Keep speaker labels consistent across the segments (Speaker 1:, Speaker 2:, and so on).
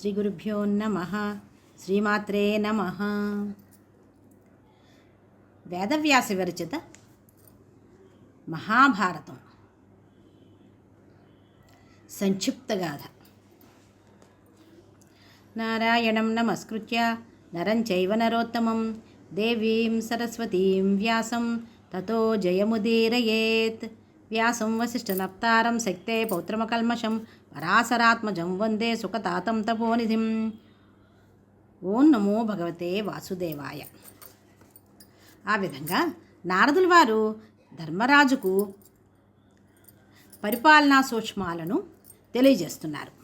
Speaker 1: శ్రీ గురుభ్యో నమ. శ్రీమాత్రే నమ. వేదవ్యాస విరచిత మహాభారతం. సంక్షిప్త గాథ. నారాయణం నమస్కృత్య నరం చైవ నరోత్తమం. దేవీం సరస్వతీం వ్యాసం తతో జయముదీరయేత్. వ్యాసం వసిష్ఠనప్తారం శక్తే పౌత్రమకల్మషం పరాసరాత్మజం వందే సుఖతాతం తపోనిధిం. ఓం నమో భగవతే వాసుదేవాయ. ఆ విధంగా నారదుల వారు ధర్మరాజుకు పరిపాలనా సూక్ష్మాలను తెలియజేస్తున్నారు.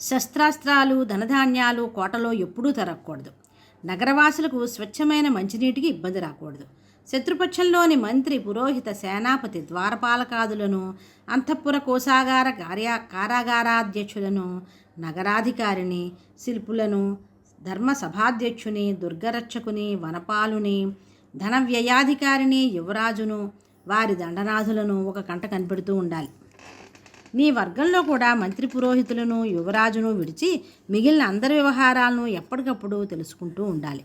Speaker 1: శస్త్రాస్త్రాలు ధనధాన్యాలు కోటలో ఎప్పుడూ తరగకూడదు. నగరవాసులకు స్వచ్ఛమైన మంచినీటికి ఇబ్బంది రాకూడదు. శత్రుపక్షంలోని మంత్రి పురోహిత సేనాపతి ద్వారపాలకాదులను అంతఃపుర కోశాగార కార్య కారాగారాధ్యక్షులను నగరాధికారిని శిల్పులను ధర్మ సభాధ్యక్షుని దుర్గరక్షకుని వనపాలుని ధన వ్యయాధికారిని యువరాజును వారి దండనాథులను ఒక కంట కనిపెడుతూ ఉండాలి. నీ వర్గంలో కూడా మంత్రి పురోహితులను యువరాజును విడిచి మిగిలిన అందరి వ్యవహారాలను ఎప్పటికప్పుడు తెలుసుకుంటూ ఉండాలి.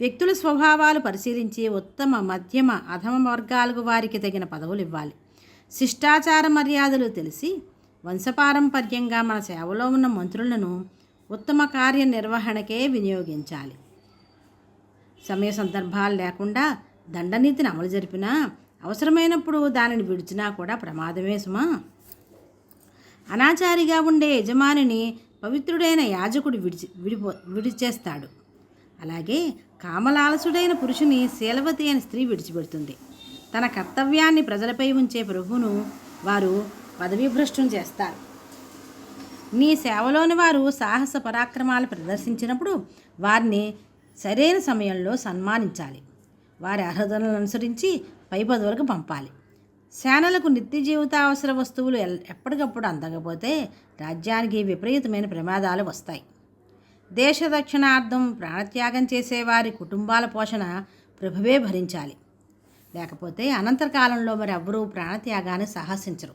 Speaker 1: వ్యక్తుల స్వభావాలు పరిశీలించి ఉత్తమ మధ్యమ అధమ వర్గాలకు వారికి తగిన పదవులు ఇవ్వాలి. శిష్టాచార మర్యాదలు తెలిసి వంశపారంపర్యంగా మన సేవలో ఉన్న మంత్రులను ఉత్తమ కార్యనిర్వహణకే వినియోగించాలి. సమయ సందర్భాలు లేకుండా దండనీతిని అమలు జరిపినా అవసరమైనప్పుడు దానిని విడిచినా కూడా ప్రమాదమే సుమా. అనాచారిగా ఉండే యజమానిని పవిత్రుడైన యాజకుడు విడిచి విడిపో విడిచేస్తాడు. అలాగే కామలాలసుడైన పురుషుని శీలవతి అయిన స్త్రీ విడిచిపెడుతుంది. తన కర్తవ్యాన్ని ప్రజలపై ఉంచే ప్రభువును వారు పదవీభ్రష్టం చేస్తారు. నీ సేవలోని వారు సాహస పరాక్రమాలు ప్రదర్శించినప్పుడు వారిని సరైన సమయంలో సన్మానించాలి. వారి అర్హతలను అనుసరించి పై పదవులకు పంపాలి. సేనలకు నిత్య జీవితావసర వస్తువులు ఎల్- ఎప్పటికప్పుడు అందకపోతే రాజ్యానికి విపరీతమైన ప్రమాదాలు వస్తాయి. దేశ రక్షణార్థం ప్రాణత్యాగం చేసేవారి కుటుంబాల పోషణ ప్రభువే భరించాలి. లేకపోతే అనంతర కాలంలో మరి ఎవ్వరూ ప్రాణత్యాగాన్ని సాహసించరు.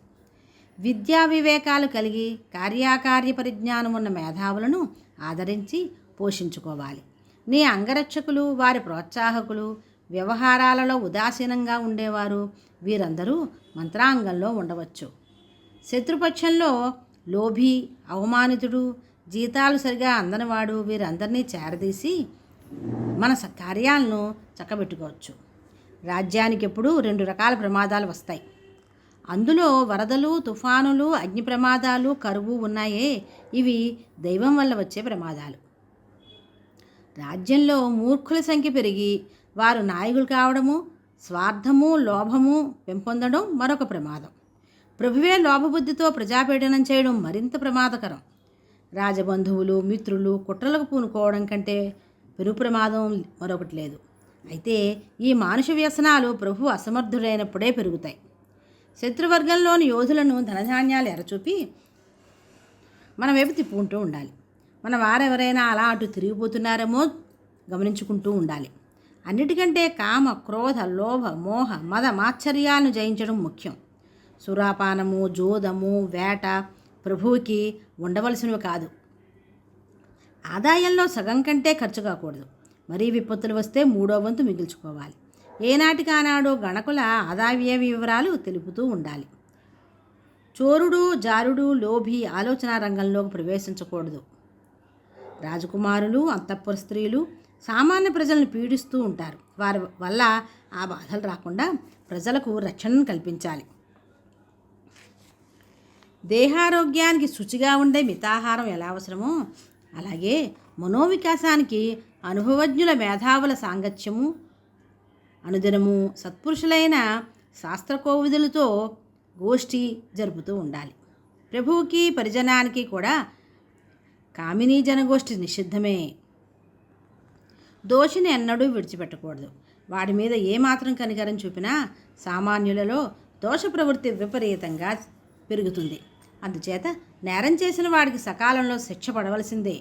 Speaker 1: విద్యా వివేకాలు కలిగి కార్యాకార్య పరిజ్ఞానం ఉన్న మేధావులను ఆదరించి పోషించుకోవాలి. నీ అంగరక్షకులు వారి ప్రోత్సాహకులు వ్యవహారాలలో ఉదాసీనంగా ఉండేవారు వీరందరూ మంత్రాంగంలో ఉండవచ్చు. శత్రుపక్షంలో లోభి అవమానితుడు జీతాలు సరిగా అందనివాడు వీరందరినీ చేరదీసి మన కార్యాలను చక్కబెట్టుకోవచ్చు. రాజ్యానికి ఎప్పుడూ రెండు రకాల ప్రమాదాలు వస్తాయి. అందులో వరదలు తుఫానులు అగ్ని ప్రమాదాలు కరువు ఉన్నాయే. ఇవి దైవం వల్ల వచ్చే ప్రమాదాలు. రాజ్యంలో మూర్ఖుల సంఖ్య పెరిగి వారు నాయకులు కావడము స్వార్థము లోభము పెంపొందడం మరొక ప్రమాదం. ప్రభువే లోభబుద్ధితో ప్రజాపీడనం చేయడం మరింత ప్రమాదకరం. రాజబంధువులు మిత్రులు కుట్రలకు పూనుకోవడం కంటే పెను ప్రమాదం మరొకటి లేదు. అయితే ఈ మానుష వ్యసనాలు ప్రభు అసమర్థుడైనప్పుడే పెరుగుతాయి. శత్రువర్గంలోని యోధులను ధనధాన్యాలు ఎరచూపి మన వైపు తిప్పుకుంటూ ఉండాలి. మన వారెవరైనా అలా అటు తిరిగిపోతున్నారేమో గమనించుకుంటూ ఉండాలి. అన్నిటికంటే కామ క్రోధ లోభ మోహ మద మాత్సర్యాలను జయించడం ముఖ్యం. సురాపానము జోదము వేట ప్రభువుకి ఉండవలసినవి కాదు. ఆదాయంలో సగం కంటే ఖర్చు కాకూడదు. మరీ విపత్తులు వస్తే మూడో వంతు మిగిల్చుకోవాలి. ఏనాటికానాడు గణకుల ఆదాయ వివరాలు తెలుపుతూ ఉండాలి. చోరుడు జారుడు లోభి ఆలోచన రంగంలోకి ప్రవేశించకూడదు. రాజకుమారులు అంతఃపుర స్త్రీలు సామాన్య ప్రజలను పీడిస్తూ ఉంటారు. వారి వల్ల ఆ బాధలు రాకుండా ప్రజలకు రక్షణను కల్పించాలి. దేహారోగ్యానికి శుచిగా ఉండే మితాహారం ఎలా అవసరమో అలాగే మనోవికాసానికి అనుభవజ్ఞుల మేధావుల సాంగత్యము అనుదినము సత్పురుషులైన శాస్త్రకోవిదులతో గోష్ఠి జరుపుతూ ఉండాలి. ప్రభువుకి పరిజనానికి కూడా కామినీ జనగోష్ఠి నిషిద్ధమే. దోషిని ఎన్నడూ విడిచిపెట్టకూడదు. వాడి మీద ఏమాత్రం కనికరం చూపినా సామాన్యులలో దోష ప్రవృత్తి విపరీతంగా పెరుగుతుంది. అందుచేత నేరం చేసిన వాడికి సకాలంలో శిక్ష పడవలసిందే.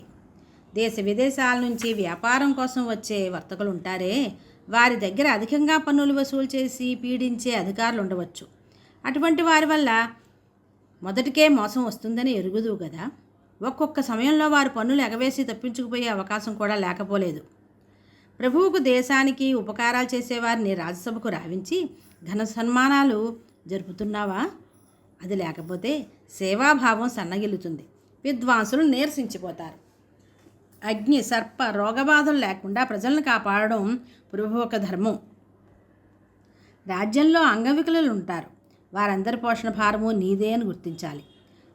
Speaker 1: దేశ విదేశాల నుంచి వ్యాపారం కోసం వచ్చే వర్తకులు ఉంటారే వారి దగ్గర అధికంగా పన్నులు వసూలు చేసి పీడించే అధికారులు ఉండవచ్చు అటువంటి వారి వల్ల మొదటికే మోసం వస్తుందని ఎరుగుదు కదా ఒక్కొక్క సమయంలో వారు పన్నులు ఎగవేసి తప్పించుకుపోయే అవకాశం కూడా లేకపోలేదు. ప్రభువుకు దేశానికి ఉపకారాలు చేసేవారిని రాజ్యసభకు రావించి ఘన సన్మానాలు జరుపుతున్నావా? అది లేకపోతే సేవాభావం సన్నగిల్లుతుంది. విద్వాంసులు నీరసించిపోతారు. అగ్ని సర్ప రోగబాధలు లేకుండా ప్రజలను కాపాడడం ప్రభు ఒక ధర్మం. రాజ్యంలో అంగవికలులు ఉంటారు. వారందరి పోషణ భారము నీదే అని గుర్తించాలి.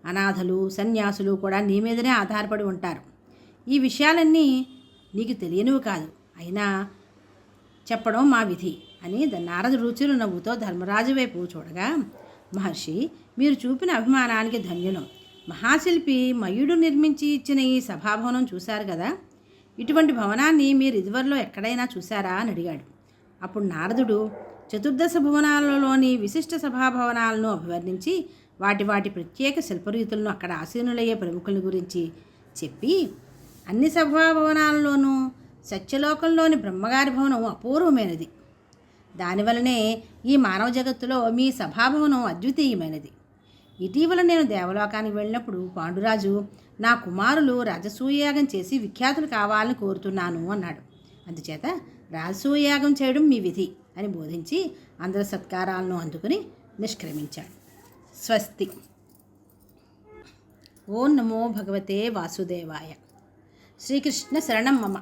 Speaker 1: అనాథలు సన్యాసులు కూడా నీ మీదనే ఆధారపడి ఉంటారు. ఈ విషయాలన్నీ నీకు తెలియనివి కాదు. అయినా చెప్పడం మా విధి అని ద- నారద రుచులు నవ్వుతో ధర్మరాజు వైపు చూడగా మహర్షి మీరు చూపిన అభిమానానికి ధన్యులం. మహాశిల్పి మయుడు నిర్మించి ఇచ్చిన ఈ సభాభవనం చూశారు కదా? ఇటువంటి భవనాన్ని మీరు ఇదివరలో ఎక్కడైనా చూశారా అని అడిగాడు. అప్పుడు నారదుడు చతుర్దశ భువనాలలోని విశిష్ట సభాభవనాలను అభివర్ణించి వాటి వాటి ప్రత్యేక శిల్పరీతులను అక్కడ ఆసీనులయ్యే ప్రముఖుల గురించి చెప్పి అన్ని సభాభవనాలలోనూ సత్యలోకంలోని బ్రహ్మగారి భవనం అపూర్వమైనది. దానివలనే ఈ మానవ జగత్తులో మీ సభాభవనం అద్వితీయమైనది. ఇటీవల నేను దేవలోకానికి వెళ్ళినప్పుడు పాండురాజు నా కుమారులు రాజసూయాగం చేసి విఖ్యాతులు కావాలని కోరుతున్నాను అన్నాడు. అందుచేత రాజసూయాగం చేయడం మీ విధి అని బోధించి అందరి సత్కారాలను అందుకుని నిష్క్రమించాడు. స్వస్తి. ఓం నమో భగవతే వాసుదేవాయ. శ్రీకృష్ణ శరణం మమ.